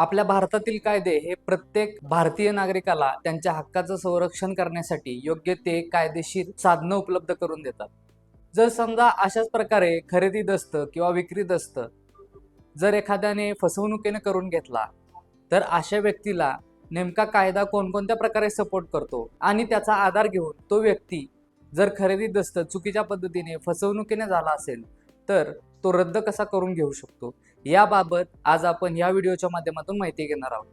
आपल्या भारतातील कायदे हे प्रत्येक भारतीय नागरिकाला त्यांच्या हक्काचं संरक्षण करण्यासाठी योग्य ते कायदेशीर साधनं उपलब्ध करून देतात. जर समजा अशाच प्रकारे खरेदी दस्त किंवा विक्री दस्त जर एखाद्याने फसवणुकीने करून घेतला तर अशा व्यक्तीला नेमका कायदा कोणकोणत्या प्रकारे सपोर्ट करतो आणि त्याचा आधार घेऊन तो व्यक्ती जर खरेदी दस्त चुकीच्या पद्धतीने फसवणुकीने झाला असेल तर तो रद्द कसा करून घेऊ शकतो? याबाबत आज आपण या व्हिडिओच्या माध्यमातून माहिती घेणार आहोत.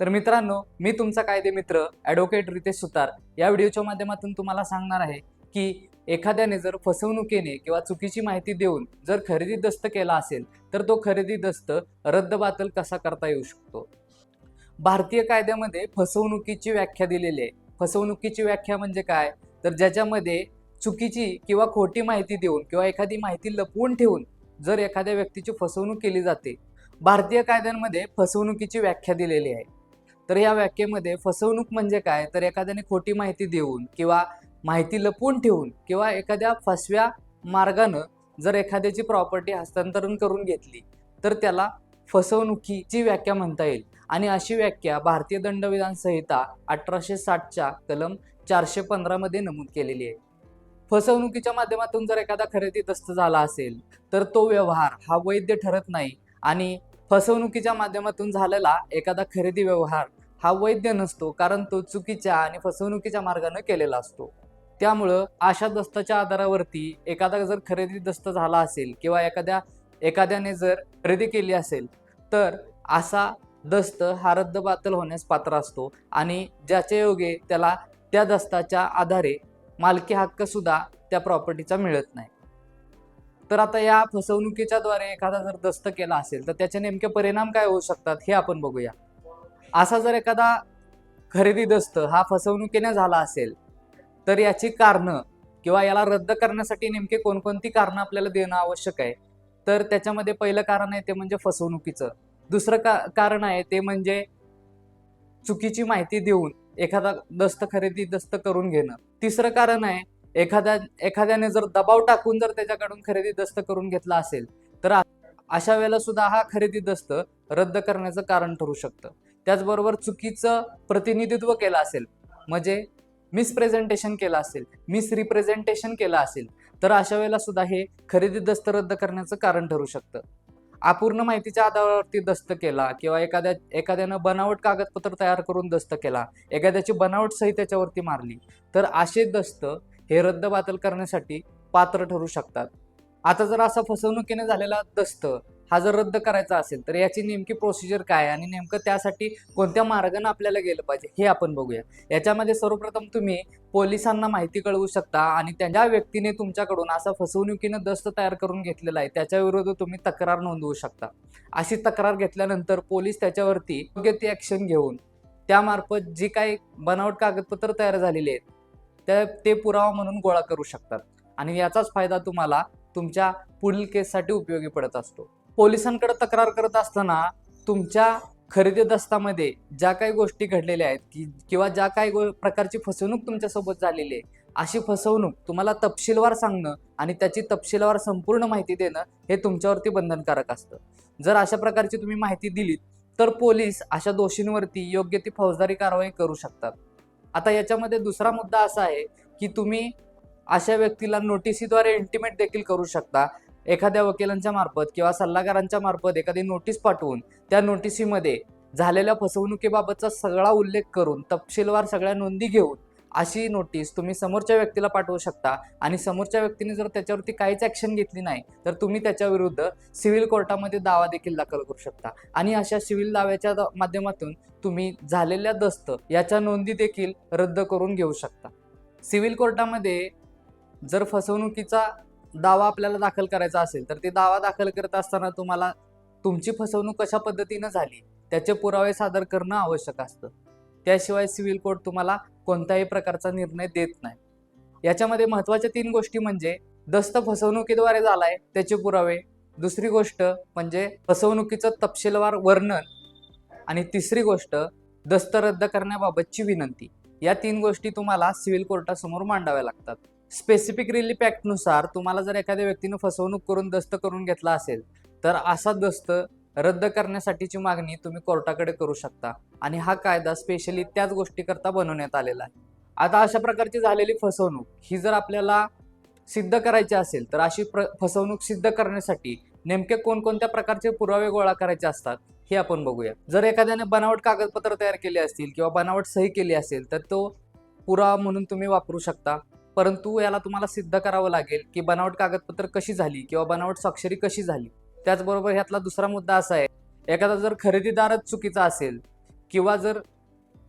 तर मित्रांनो मी तुमचा कायदे मित्र ॲडव्होकेट रितेश सुतार या व्हिडिओच्या माध्यमातून तुम्हाला सांगणार आहे की एखाद्याने जर फसवणुकीने किंवा चुकीची माहिती देऊन जर खरेदी दस्त केला असेल तर तो खरेदी दस्त रद्दबातल कसा करता येऊ शकतो? भारतीय कायद्यामध्ये फसवणुकीची व्याख्या दिलेली आहे. फसवणुकीची व्याख्या म्हणजे काय? तर ज्याच्यामध्ये चुकीची किंवा खोटी माहिती देऊन किंवा एखादी माहिती लपवून ठेवून जर एखाद्या व्यक्तीची फसवणूक केली जाते भारतीय कायद्यांमध्ये फसवणुकीची व्याख्या दिलेली आहे. तर या व्याख्येमध्ये फसवणूक म्हणजे काय? तर एखाद्याने खोटी माहिती देऊन किंवा माहिती लपवून ठेवून किंवा एखाद्या फसव्या मार्गानं जर एखाद्याची प्रॉपर्टी हस्तांतरण करून घेतली तर त्याला फसवणुकीची व्याख्या म्हणता येईल. आणि अशी व्याख्या भारतीय दंडविधान संहिता अठराशे साठच्या कलम चारशे पंधरामध्ये नमूद केलेली आहे. फसवणुकीच्या माध्यमातून जर एखादा खरेदी दस्त झाला असेल तर तो व्यवहार हा वैध ठरत नाही. आणि फसवणुकीच्या माध्यमातून झालेला एखादा खरेदी व्यवहार हा वैध नसतो कारण तो चुकीच्या आणि फसवणुकीच्या मार्गाने केलेला असतो. त्यामुळं अशा दस्ताच्या आधारावरती एखादा जर खरेदी दस्त झाला असेल किंवा एखाद्या एखाद्याने जर खरेदी केली असेल तर असा दस्त हा रद्दबातल होण्यास पात्र असतो. आणि ज्याच्या योगे त्याला त्या दस्ताच्या आधारे मालकी हक्क सुद्धा त्या प्रॉपर्टीचा मिळत नाही. तर आता या फसवणुकीच्या द्वारे एखादा जर दस्त केला असेल तर त्याचे नेमके परिणाम काय होऊ शकतात हे आपण बघूया. असा जर एखादा खरेदी दस्त हा फसवणुकीने झाला असेल तर याची कारणं किंवा याला रद्द करण्यासाठी नेमके कोणकोणती कारणं आपल्याला देणं आवश्यक आहे तर त्याच्यामध्ये पहिलं कारण आहे ते म्हणजे फसवणुकीचं. दुसरं का कारण आहे ते म्हणजे चुकीची माहिती देऊन एखादा दस्त खरेदी दस्त करून घेणं. तिसरं कारण आहे एखाद्या एखाद्याने जर दबाव टाकून जर त्याच्याकडून खरेदी दस्त करून घेतला असेल तर अशा वेळेला सुद्धा हा खरेदी दस्त रद्द करण्याचं कारण ठरू शकतं. त्याचबरोबर चुकीचं प्रतिनिधित्व केलं असेल म्हणजे मिसप्रेझेंटेशन केलं असेल मिसरिप्रेझेंटेशन केलं असेल तर अशा वेळेला सुद्धा हे खरेदी दस्त रद्द करण्याचं कारण ठरू शकतं. अपूर्ण माहितीच्या आधारावरती दस्त केला किंवा एखाद्या एखाद्यानं बनावट कागदपत्र तयार करून दस्त केला एखाद्याची बनावट सही त्याच्यावरती मारली तर असे दस्त हे रद्दबातल करण्यासाठी पात्र ठरू शकतात. आता जर असा फसवणुकीने झालेला दस्त हा जर रद्द करायचा असेल तर याची नेमकी प्रोसिजर काय आणि नेमकं त्यासाठी कोणत्या मार्गाने आपल्याला गेलं पाहिजे हे आपण बघूया. याच्यामध्ये सर्वप्रथम तुम्ही पोलिसांना माहिती कळवू शकता आणि त्या व्यक्तीने तुमच्याकडून असा फसवणुकीनं दस्त तयार करून घेतलेला आहे त्याच्या विरुद्ध तुम्ही तक्रार नोंदवू शकता. अशी तक्रार घेतल्यानंतर पोलीस त्याच्यावरती योग्य ती ॲक्शन घेऊन त्यामार्फत जी काही बनावट कागदपत्र तयार झालेली आहेत त्या ते पुरावा म्हणून गोळा करू शकतात. आणि याचाच फायदा तुम्हाला तुमच्या पुढील केससाठी उपयोगी पडत असतो. पोलिसांकडे तक्रार करत असताना तुमच्या खरेदी दस्तामध्ये ज्या काही गोष्टी घडलेल्या आहेत की किंवा ज्या काही प्रकारची फसवणूक तुमच्यासोबत झालेली आहे अशी फसवणूक तुम्हाला तपशीलवार सांगणं आणि त्याची तपशीलवार संपूर्ण माहिती देणं हे तुमच्यावरती बंधनकारक असतं. जर अशा प्रकारची तुम्ही माहिती दिलीत तर पोलीस अशा दोषींवरती योग्य ती फौजदारी कारवाई करू शकतात. आता याच्यामध्ये दुसरा मुद्दा असा आहे की तुम्ही अशा व्यक्तीला नोटिसीद्वारे इंटिमेट देखील करू शकता एखाद्या वकिलांच्या मार्फत किंवा सल्लागारांच्या मार्फत एखादी नोटीस पाठवून त्या नोटिसीमध्ये झालेल्या फसवणुकीबाबतचा सगळा उल्लेख करून तपशीलवार सगळ्या नोंदी घेऊन अशी नोटीस तुम्ही समोरच्या व्यक्तीला पाठवू शकता. आणि समोरच्या व्यक्तीने जर त्याच्यावरती काहीच ॲक्शन घेतली नाही तर तुम्ही त्याच्या विरुद्ध सिव्हिल कोर्टामध्ये दावा देखील दाखल करू शकता. आणि अशा सिव्हिल दाव्याच्या माध्यमातून तुम्ही झालेल्या दस्त याच्या नोंदी देखील रद्द करून घेऊ शकता. सिव्हिल कोर्टामध्ये जर फसवणुकीचा दावा आपल्याला दाखल करायचा असेल तर ते दावा दाखल करत असताना तुम्हाला तुमची फसवणूक कशा पद्धतीनं झाली त्याचे पुरावे सादर करणं आवश्यक असतं. त्याशिवाय सिव्हिल कोर्ट तुम्हाला कोणत्याही प्रकारचा निर्णय देत नाही. याच्यामध्ये महत्त्वाच्या तीन गोष्टी म्हणजे दस्त फसवणुकीद्वारे झालाय त्याचे पुरावे. दुसरी गोष्ट म्हणजे फसवणुकीचं तपशीलवार वर्णन. आणि तिसरी गोष्ट दस्त रद्द करण्याबाबतची विनंती. या तीन गोष्टी तुम्हाला सिव्हिल कोर्टासमोर मांडाव्या लागतात. स्पेसिफिक रिलीफ ॲक्टनुसार तुम्हाला जर एखाद्या व्यक्तीनं फसवणूक करून दस्त करून घेतला असेल तर असा दस्त रद्द करण्यासाठीची मागणी तुम्ही कोर्टाकडे करू शकता. आणि हा कायदा स्पेशली त्याच गोष्टीकरता बनवण्यात आलेला आहे. आता अशा प्रकारची झालेली फसवणूक ही जर आपल्याला सिद्ध करायची असेल तर अशी प्र फसवणूक सिद्ध करण्यासाठी नेमके कोणकोणत्या प्रकारचे पुरावे गोळा करायचे असतात हे आपण बघूया जर एखाद्याने बनावट कागदपत्र तयार केले असतील किंवा बनावट सही केली असेल तर तो पुरावा म्हणून तुम्ही वापरू शकता. परंतु याला तुम्हाला सिद्ध करावं लागेल की बनावट कागदपत्र कशी झाली किंवा बनावट स्वाक्षरी कशी झाली. त्याचबरोबर ह्यातला दुसरा मुद्दा असा आहे एखादा जर खरेदीदारच चुकीचा असेल किंवा जर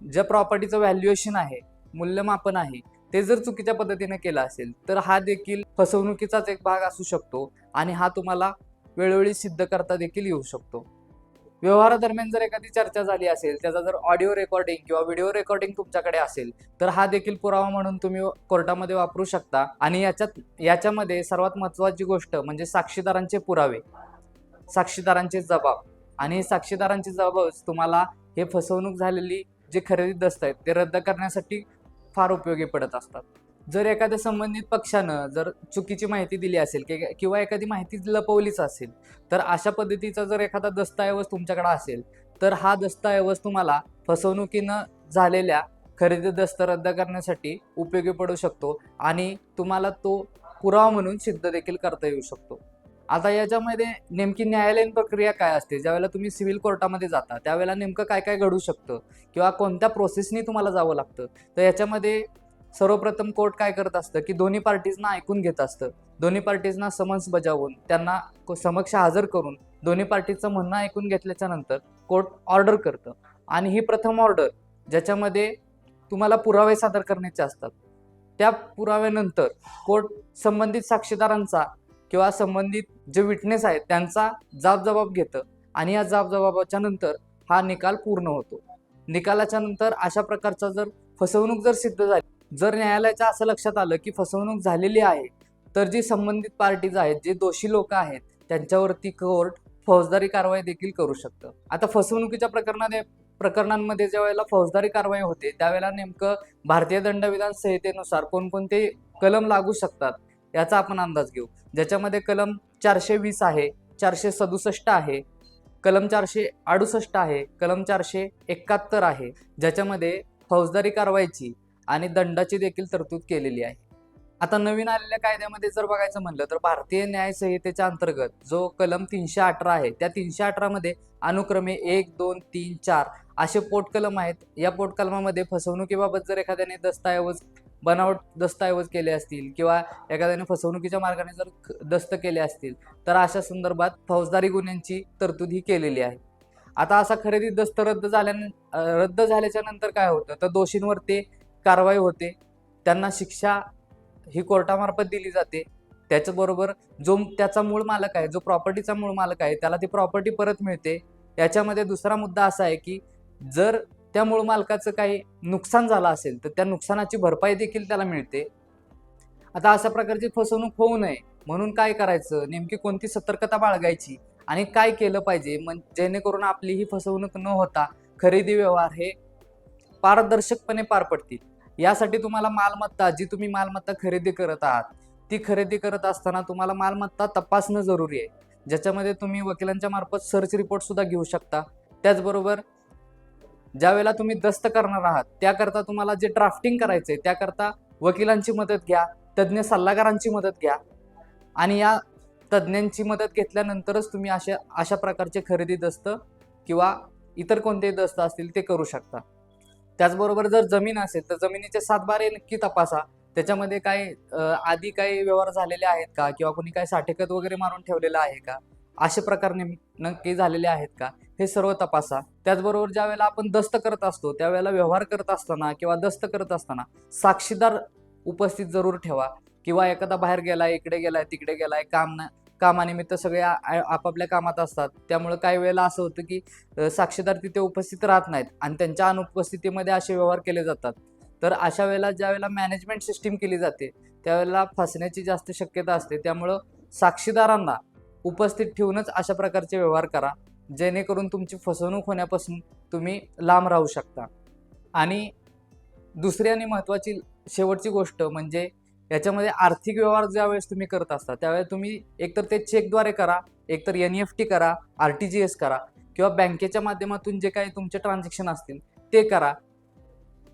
ज्या प्रॉपर्टीचं व्हॅल्युएशन आहे मूल्यमापन आहे ते जर चुकीच्या पद्धतीने केलं असेल तर हा देखील फसवणुकीचाच एक भाग असू शकतो आणि हा तुम्हाला वेळोवेळी सिद्ध करता देखील येऊ शकतो. व्यवहारादरम्यान जर एखादी चर्चा झाली असेल त्याचा जर ऑडिओ रेकॉर्डिंग किंवा व्हिडिओ रेकॉर्डिंग तुमच्याकडे असेल तर हा देखील पुरावा म्हणून तुम्ही कोर्टामध्ये वापरू शकता. आणि याच्यात याच्यामध्ये सर्वात महत्त्वाची गोष्ट म्हणजे साक्षीदारांचे पुरावे साक्षीदारांचे जबाब. आणि साक्षीदारांचे जबाबच तुम्हाला हे फसवणूक झालेली जे खरेदी दस्त आहेत ते रद्द करण्यासाठी फार उपयोगी पडत असतात. जर एखाद्या संबंधित पक्षानं जर चुकीची माहिती दिली असेल कि- किंवा एखादी माहिती लपवलीच असेल तर अशा पद्धतीचा जर एखादा दस्तऐवज तुमच्याकडे असेल तर हा दस्तऐवज तुम्हाला फसवणुकीनं झालेल्या खरेदी दस्त रद्द करण्यासाठी उपयोगी पडू शकतो आणि तुम्हाला तो पुरावा म्हणून सिद्ध देखील करता येऊ शकतो. आता याच्यामध्ये नेमकी न्यायालयीन प्रक्रिया काय असते? ज्यावेळेला तुम्ही सिव्हिल कोर्टामध्ये जाता त्यावेळेला नेमकं काय काय घडू शकतं? किंवा कोणत्या प्रोसेसनी तुम्हाला जावं लागतं? तर याच्यामध्ये सर्वप्रथम कोर्ट काय करत असतं की दोन्ही पार्टीजना ऐकून घेत असतं. दोन्ही पार्टीजना समन्स बजावून त्यांना समक्ष हजर करून दोन्ही पार्टीचं म्हणणं ऐकून घेतल्याच्या नंतर कोर्ट ऑर्डर करतं. आणि ही प्रथम ऑर्डर ज्याच्यामध्ये तुम्हाला पुरावे सादर करण्याचे असतात. त्या पुराव्यानंतर कोर्ट संबंधित साक्षीदारांचा किंवा संबंधित जे विटनेस आहेत त्यांचा जाब जबाब घेतं आणि या जाबजबाबाच्या नंतर हा निकाल पूर्ण होतो. निकालाच्या नंतर अशा प्रकारचा जर फसवणूक जर सिद्ध झाली जर न्यायालयाच्या असं लक्षात आलं की फसवणूक झालेली आहे तर जी संबंधित पार्टीज आहेत जे दोषी लोक आहेत त्यांच्यावरती कोर्ट फौजदारी कारवाई देखील करू शकतं. आता फसवणुकीच्या प्रकरणात प्रकरणांमध्ये ज्या वेळेला फौजदारी कारवाई होते त्यावेळेला नेमकं भारतीय दंडविधान संहितेनुसार कोणकोणते कलम लागू शकतात याचा आपण अंदाज घेऊ. ज्याच्यामध्ये कलम चारशे वीस आहे चारशे सदुसष्ट आहे कलम चारशे अडुसष्ट आहे कलम चारशे एकाहत्तर आहे ज्याच्यामध्ये फौजदारी कारवाईची आणि दंडाची देखील तरतूद केलेली आहे. आता नवीन आलेल्या कायद्यामध्ये जर बघायचं म्हणलं तर भारतीय न्याय संहितेच्या अंतर्गत जो कलम तीनशे अठरा आहे त्या तीनशे अठरामध्ये अनुक्रमे एक दोन तीन चार असे पोटकलम आहेत. या पोटकलमामध्ये फसवणुकीबाबत जर एखाद्याने दस्तऐवज बनावट दस्तऐवज केले असतील किंवा एखाद्याने फसवणुकीच्या मार्गाने जर ख- दस्त केले असतील तर अशा संदर्भात फौजदारी गुन्ह्यांची तरतूद ही केलेली आहे. आता असा खरेदी दस्त रद्द झाल्या रद्द झाल्याच्यानंतर काय होतं? तर दोषींवर ते कारवाई होते. त्यांना शिक्षा ही कोर्टामार्फत दिली जाते. त्याच्याबरोबर जो त्याचा मूळ मालक आहे जो प्रॉपर्टीचा मूळ मालक आहे त्याला ती प्रॉपर्टी परत मिळते. याच्यामध्ये दुसरा मुद्दा असा आहे की जर त्या मूळ मालकाचं काही नुकसान झालं असेल तर त्या नुकसानाची भरपाई देखील त्याला मिळते. आता अशा प्रकारची फसवणूक होऊ नये. म्हणून काय करायचं? नेमकी कोणती सतर्कता बाळगायची? आणि काय केलं पाहिजे? मग जेणेकरून आपली ही फसवणूक न होता खरेदी व्यवहार हे पारदर्शकपणे पार पडतील. यासाठी तुम्हाला मालमत्ता जी तुम्ही मालमत्ता खरेदी करत आहात ती खरेदी करत असताना तुम्हाला मालमत्ता तपासणं जरुरी आहे. ज्याच्यामध्ये तुम्ही वकिलांच्या मार्फत सर्च रिपोर्ट सुद्धा घेऊ शकता. त्याचबरोबर ज्या वेळेला तुम्ही दस्त करणार आहात त्याकरता तुम्हाला जे ड्राफ्टिंग करायचं आहे त्याकरता वकिलांची मदत घ्या तज्ज्ञ सल्लागारांची मदत घ्या. आणि या तज्ज्ञांची मदत घेतल्यानंतरच तुम्ही अशा अशा प्रकारचे खरेदी दस्त किंवा इतर कोणतेही दस्त असतील ते करू शकता. त्याचबरोबर जर जमीन असेल तर जमिनीचे सातबारे नक्की तपासा. त्याच्यामध्ये काय आधी काही व्यवहार झालेले आहेत का? किंवा कोणी काय साठेकत वगैरे मारून ठेवलेलं आहे का? असे प्रकार नक्की झालेले आहेत का? हे सर्व तपासा. त्याचबरोबर ज्या वेळेला आपण दस्त करत असतो त्यावेळेला व्यवहार करत असताना किंवा दस्त करत असताना साक्षीदार उपस्थित जरूर ठेवा. किंवा एखादा बाहेर गेलाय इकडे गेलाय तिकडे गेलाय काम न कामानिमित्त सगळे आपापल्या कामात असतात. त्यामुळं काही वेळेला असं होतं की साक्षीदार तिथे उपस्थित राहत नाहीत आणि त्यांच्या अनुपस्थितीमध्ये असे व्यवहार केले जातात. तर अशा वेळेला ज्या वेळेला मॅनेजमेंट सिस्टीम केली जाते त्यावेळेला फसण्याची जास्त शक्यता असते. त्यामुळं साक्षीदारांना उपस्थित ठेवूनच अशा प्रकारचे व्यवहार करा. जेणेकरून तुमची फसवणूक होण्यापासून तुम्ही लांब राहू शकता. आणि दुसरी आणि महत्त्वाची शेवटची गोष्ट म्हणजे याच्यामध्ये आर्थिक व्यवहार ज्यावेळेस तुम्ही करत असता त्यावेळेस तुम्ही एकतर ते चेकद्वारे करा एकतर एन एफ टी करा आर टी जी एस करा किंवा बँकेच्या माध्यमातून जे काही तुमचे ट्रान्झॅक्शन असतील ते करा.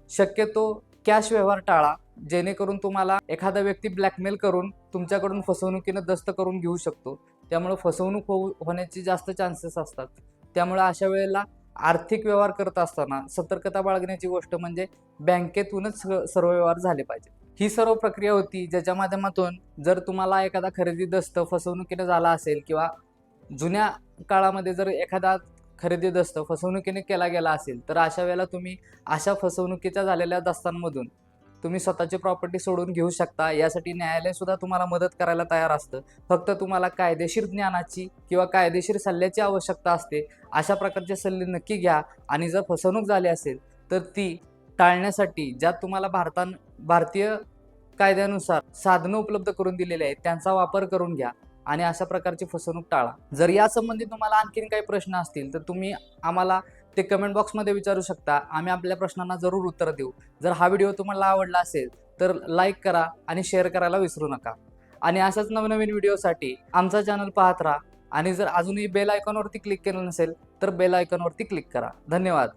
शक्यतो कॅश व्यवहार टाळा जेणेकरून तुम्हाला एखादा व्यक्ती ब्लॅकमेल करून तुमच्याकडून फसवणुकीनं दस्त करून घेऊ शकतो. त्यामुळे फसवणूक होऊ होण्याचे जास्त चान्सेस असतात. त्यामुळे अशा वेळेला आर्थिक व्यवहार करत असताना सतर्कता बाळगण्याची गोष्ट म्हणजे बँकेतूनच सर्व व्यवहार झाले पाहिजे ही सर्व प्रक्रिया होती ज्याच्या माध्यमातून जर तुम्हाला एखादा खरेदी दस्त फसवणुकीने झाला असेल किंवा जुन्या काळामध्ये जर एखादा खरेदी दस्त फसवणुकीने केला गेला असेल तर अशा वेळेला तुम्ही अशा फसवणुकीच्या झालेल्या दस्तांमधून तुम्ही स्वतःची प्रॉपर्टी सोडून घेऊ शकता. यासाठी न्यायालय सुद्धा तुम्हाला मदत करायला तयार असतं. फक्त तुम्हाला कायदेशीर ज्ञानाची किंवा कायदेशीर सल्ल्याची आवश्यकता असते. अशा प्रकारचे सल्ले नक्की घ्या आणि जर फसवणूक झाली असेल तर ती टाळण्यासाठी ज्यात तुम्हाला भारतान भारतीय कायद्यानुसार साधनं उपलब्ध करून दिलेली आहेत त्यांचा वापर करून घ्या आणि अशा प्रकारची फसवणूक टाळा. जर यासंबंधी तुम्हाला आणखीन काही प्रश्न असतील तर तुम्ही आम्हाला ते कमेंट बॉक्समध्ये विचारू शकता. आम्ही आपल्या प्रश्नांना जरूर उत्तर देऊ. जर हा व्हिडिओ तुम्हाला आवडला असेल तर लाईक करा आणि शेअर करायला विसरू नका. आणि अशाच नवनवीन व्हिडिओसाठी आमचा चॅनल पाहत राहा. आणि जर अजूनही बेल आयकॉनवरती क्लिक केलं नसेल तर बेल आयकॉनवरती क्लिक करा. धन्यवाद.